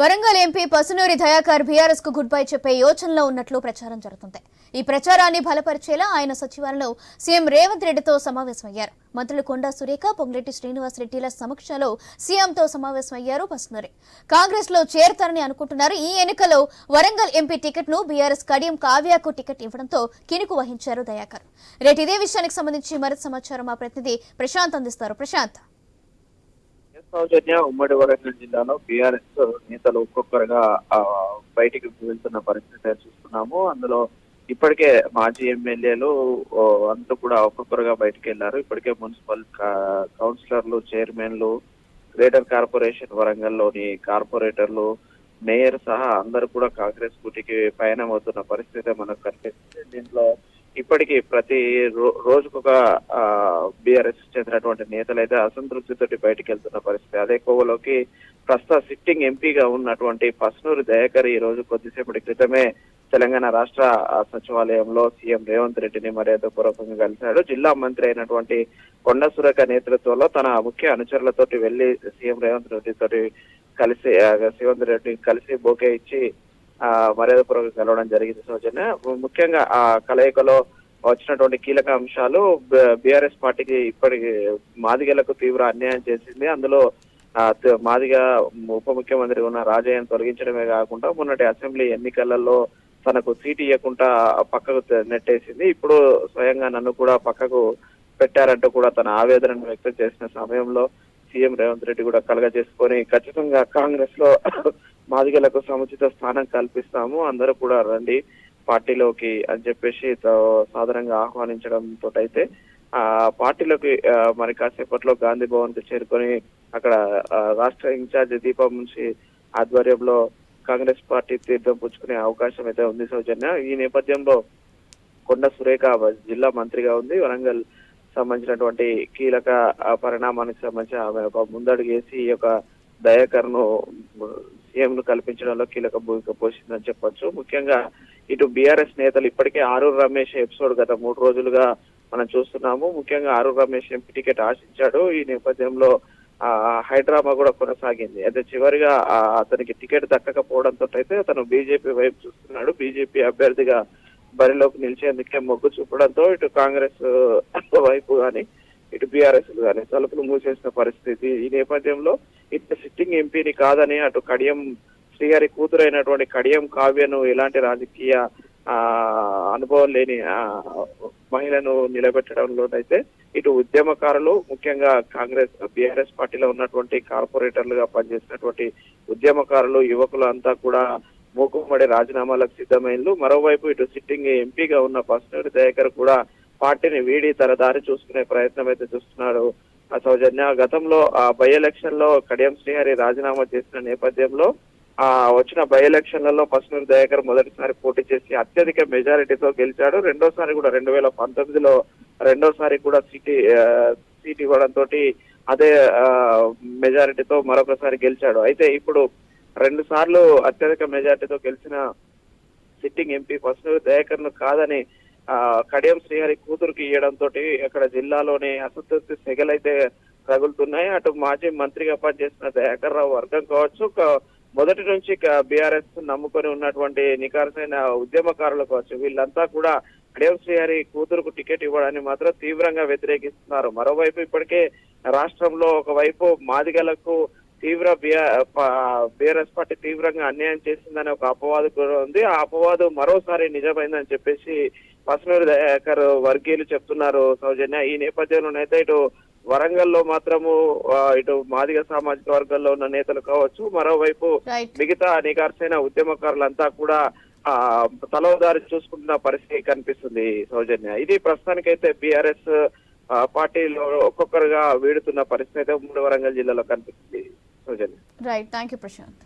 Warangal MP Pasunuri Dayakar బీఆర్ఎస్కు good bye చెప్పే యోచనలో ఉన్నట్లు ప్రచారం జరుగుతుంది. ఈ ప్రచారాన్ని బలపరిచేలా ఆయన సచివాలయంలో సీఎం రేవంత్ రెడ్డితో సమావేశమయ్యారు. మంత్రులు కొండా సురేఖ పొంగిరెడ్డి శ్రీనివాస్ రెడ్డిల సమక్షంలో సీఎంతో సమావేశమయ్యారు పసునూరి. కాంగ్రెస్లో చేరతారని అనుకుంటున్నారు. ఈ ఎన్నికలో వరంగల్ ఎంపీ టికెట్ను బీఆర్ఎస్ కడియం కావ్యాకు టికెట్ ఇవ్వడంతో కినుకు వహించారు దయాకర్. రేటు ఇదే విషయానికి సంబంధించి మరింత సమాచారం మా ప్రతినిధి ప్రశాంత్ అందిస్తారు. ప్రశాంత్. సౌజన్య ఉమ్మడి వరంగల్ జిల్లాలో బీఆర్ఎస్ నేతలు ఒక్కొక్కరుగా బయటికి వెళ్తున్న పరిస్థితి చూస్తున్నాము. అందులో ఇప్పటికే మాజీ ఎమ్మెల్యేలు అంతా కూడా ఒక్కొక్కరుగా బయటికి వెళ్ళారు ఇప్పటికే మున్సిపల్ కౌన్సిలర్లు చైర్మన్లు గ్రేటర్ కార్పొరేషన్ వరంగల్లోని కార్పొరేటర్లు మేయర్ సహా అందరూ కూడా కాంగ్రెస్ కూటికి పయనం అవుతున్న పరిస్థితి మనకు కనిపిస్తుంది. దీంట్లో ఇప్పటికీ ప్రతి రో- రోజుకొక బీఆర్ఎస్ చెందినటువంటి నేతలు అయితే అసంతృప్తితోటి బయటికి వెళ్తున్న పరిస్థితి. అదే కోవలోకి ప్రస్తుత సిట్టింగ్ ఎంపీగా ఉన్నటువంటి పస్నూరు దయాకర్ ఈ రోజు కొద్దిసేపటి క్రితమే తెలంగాణ రాష్ట్ర సచివాలయంలో సీఎం రేవంత్ రెడ్డిని మర్యాదపూర్వకంగా కలిశాడు. జిల్లా మంత్రి అయినటువంటి కొండ సురేఖ నేతృత్వంలో తన ముఖ్య అనుచరులతోటి వెళ్ళి సీఎం రేవంత్ రెడ్డి తోటి కలిసి ఆ, రేవంత్ రెడ్డి కలిసి బోకే ఇచ్చి మర్యాదపూర్వకంగా కలవడం జరిగింది. సౌజన్య ముఖ్యంగా ఆ కలయికలో వచ్చినటువంటి కీలక అంశాలు బీఆర్ఎస్ పార్టీకి ఇప్పటికి మాదిగలకు తీవ్ర అన్యాయం చేసింది. అందులో మాదిగ ఉప ముఖ్యమంత్రి ఉన్న రాజయ్యను తొలగించడమే కాకుండా మొన్నటి అసెంబ్లీ ఎన్నికలలో తనకు సీట్ ఇవ్వకుండా పక్కకు నెట్టేసింది. ఇప్పుడు స్వయంగా నన్ను కూడా పక్కకు పెట్టారంటూ కూడా తన ఆవేదనను వ్యక్తం చేసిన సమయంలో సీఎం రేవంత్ రెడ్డి కూడా కలగజేసుకొని ఖచ్చితంగా కాంగ్రెస్లో మాదిగలకు సముచిత స్థానం కల్పిస్తాము. అందరూ కూడా రండి పార్టీలోకి అని చెప్పేసి సాధారణంగా ఆహ్వానించడం అయితే ఆ పార్టీలోకి మరి కాసేపట్లో గాంధీ భవన్కు చేరుకొని అక్కడ రాష్ట్ర ఇన్ఛార్జ్ దీపం నుంచి ఆధ్వర్యంలో కాంగ్రెస్ పార్టీ తీర్థం పుచ్చుకునే అవకాశం అయితే ఉంది సౌజన్య. ఈ నేపథ్యంలో కొండ సురేఖ జిల్లా మంత్రిగా ఉంది. వరంగల్ సంబంధించినటువంటి కీలక పరిణామానికి సంబంధించి ఆమె ఒక ముందడుగు వేసి ఈ యొక్క దయాకర్ను ను కల్పించడంలో కీలక భూమిక పోషిందని చెప్పొచ్చు. ముఖ్యంగా ఇటు బీఆర్ఎస్ నేతలు ఇప్పటికే ఆరూర్ రమేష్ ఎపిసోడ్ గత మూడు రోజులుగా మనం చూస్తున్నాము. ముఖ్యంగా ఆరూర్ రమేష్ ఎంపీ టికెట్ ఆశించాడు. ఈ నేపథ్యంలో ఆ హైడ్రామా కూడా కొనసాగింది. అయితే చివరిగా అతనికి టికెట్ దక్కకపోవడంతో అయితే అతను బీజేపీ వైపు చూస్తున్నాడు. బీజేపీ అభ్యర్థిగా బరిలోకి నిలిచేందుకే మొగ్గు చూపడంతో ఇటు కాంగ్రెస్ వైపు కానీ ఇటు బీఆర్ఎస్ కానీ తలుపులు మూసేసిన పరిస్థితి ఈ నేపథ్యంలో ఇటు సిట్టింగ్ ఎంపీని కాదని అటు కడియం శ్రీహరి కూతురైనటువంటి కడియం కావ్యను ఎలాంటి రాజకీయ అనుభవం లేని మహిళను నిలబెట్టడంలో అయితే ఇటు ఉద్యమకారులు ముఖ్యంగా కాంగ్రెస్ బీఆర్ఎస్ పార్టీలో ఉన్నటువంటి కార్పొరేటర్లుగా పనిచేసినటువంటి ఉద్యమకారులు యువకులు అంతా కూడా మూకుమ్మడి రాజీనామాలకు సిద్ధమైనలు మరోవైపు ఇటు సిట్టింగ్ ఎంపీగా ఉన్న పసునూరి దయాకర్ కూడా పార్టీని వీడి తన దారి చూసుకునే ప్రయత్నం అయితే చూస్తున్నాడు. ఆ సౌజన్య గతంలో ఆ బై ఎలక్షన్లో కడియం శ్రీహరి రాజీనామా చేసిన నేపథ్యంలో ఆ వచ్చిన బై ఎలక్షన్లలో పసునూరు దయాకర్ మొదటిసారి పోటీ చేసి అత్యధిక మెజారిటీతో గెలిచాడు. రెండోసారి కూడా రెండు వేల పంతొమ్మిదిలో రెండోసారి కూడా సీటీ సీట్ ఇవ్వడంతో అదే ఆ, మెజారిటీతో మరొకసారి గెలిచాడు. అయితే ఇప్పుడు రెండు సార్లు అత్యధిక మెజారిటీతో గెలిచిన సిట్టింగ్ ఎంపీ పసునూరు దయాకర్ను కాదని కడియం శ్రీహరి కూతురుకి ఇవ్వడంతో అక్కడ జిల్లాలోని అసంతృప్తి సెగలైతే రగులుతున్నాయి అటు మాజీ మంత్రిగా పనిచేసిన దయాకర్ రావు వర్గం కావచ్చు మొదటి నుంచి బీఆర్ఎస్ నమ్ముకొని ఉన్నటువంటి నికారసైన ఉద్యమకారులు కావచ్చు వీళ్ళంతా కూడా కడియం శ్రీహరి కూతురుకు టికెట్ ఇవ్వడాన్ని మాత్రం తీవ్రంగా వ్యతిరేకిస్తున్నారు. మరోవైపు ఇప్పటికే రాష్ట్రంలో ఒకవైపు మాదిగలకు తీవ్ర బీఆర్ఎస్ పార్టీ తీవ్రంగా అన్యాయం చేసిందనే ఒక అపవాదు కూడా ఉంది. ఆ అపవాదు మరోసారి నిజమైందని చెప్పేసి పసునూరి దయాకర్ వర్గీయులు చెప్తున్నారు సౌజన్య. ఈ నేపథ్యంలోనైతే ఇటు వరంగల్లో మాత్రము ఆ, ఇటు మాదిగ సామాజిక వర్గాల్లో ఉన్న నేతలు కావచ్చు మరోవైపు మిగతా నికార్సైన ఉద్యమకారులంతా కూడా ఆ తలవదారి చూసుకుంటున్న పరిస్థితి కనిపిస్తుంది సౌజన్య. ఇది ప్రస్తుతానికైతే బీఆర్ఎస్ పార్టీలో ఒక్కొక్కరుగా వీడుతున్న పరిస్థితి అయితే ఉమ్మడి వరంగల్ జిల్లాలో కనిపిస్తుంది. Soujanya right thank you Prashant